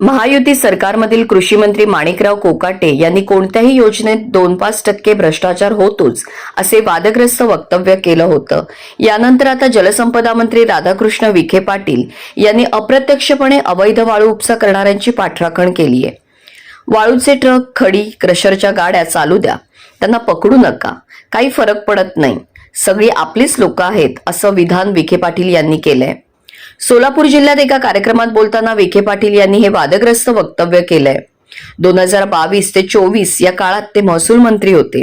महायुती सरकारमधील कृषी मंत्री माणिकराव कोकाटे यांनी कोणत्याही योजनेत दोन पाच टक्के भ्रष्टाचार होतोच असे वादग्रस्त वक्तव्य केलं होतं. यानंतर आता जलसंपदा मंत्री राधाकृष्ण विखे पाटील यांनी अप्रत्यक्षपणे अवैध वाळू उपसा करणाऱ्यांची पाठराखण केली आहे. वाळूचे ट्रक खडी क्रशरच्या गाड्या चालू द्या. त्यांना पकडू नका. काही फरक पडत नाही. सगळी आपलीच लोक आहेत असं विधान विखे पाटील यांनी केलंय. सोलापूर जिल्ह्यात एका कार्यक्रमात बोलताना विखे पाटील यांनी हे वादग्रस्त वक्तव्य केलंय. दोन हजार बावीस ते चोवीस या काळात ते महसूल मंत्री होते.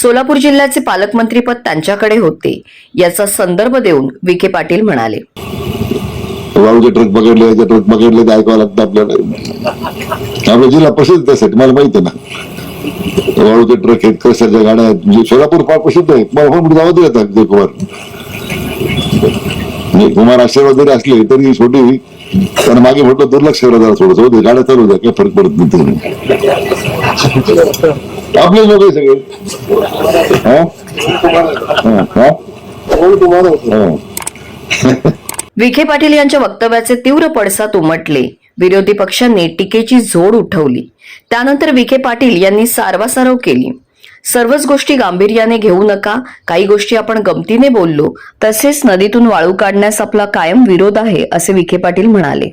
सोलापूर जिल्ह्याचे पालकमंत्रीपद त्यांच्याकडे होते याचा संदर्भ देऊन विखे पाटील म्हणाले. ट्रक पकडले ट्रक पकडले ते ऐकावं लागतं आपल्याला. आपला जिल्हा प्रसिद्ध त्यासाठी मला माहिती आहे ना. वाळूचे ट्रक आहेत क्रशरच्या गाड्या आहेत म्हणजे सोलापूर फार प्रसिद्ध आहे. मला फोन जावं कुमार म्हणजे कुमार आशीर्वाद जरी असले तरी छोटी पण मागे म्हटलं दुर्लक्ष करा जरा थोडस. होते गाड्या चालू द्या काही फरक पडत नाही आपले लोक आहे सगळे. विखे पाटील यांच्या वक्तव्याचे तीव्र पडसाद उमटले. विरोधी पक्षांनी टीकेची झोड उठवली. त्यानंतर विखे पाटील यांनी सारवासारव केली. सर्वच गोष्टी गांभीर्याने घेऊ नका. काही गोष्टी आपण गमतीने बोललो तसेच नदीतून वाळू काढण्यास आपला कायम विरोध आहे असे विखे पाटील म्हणाले.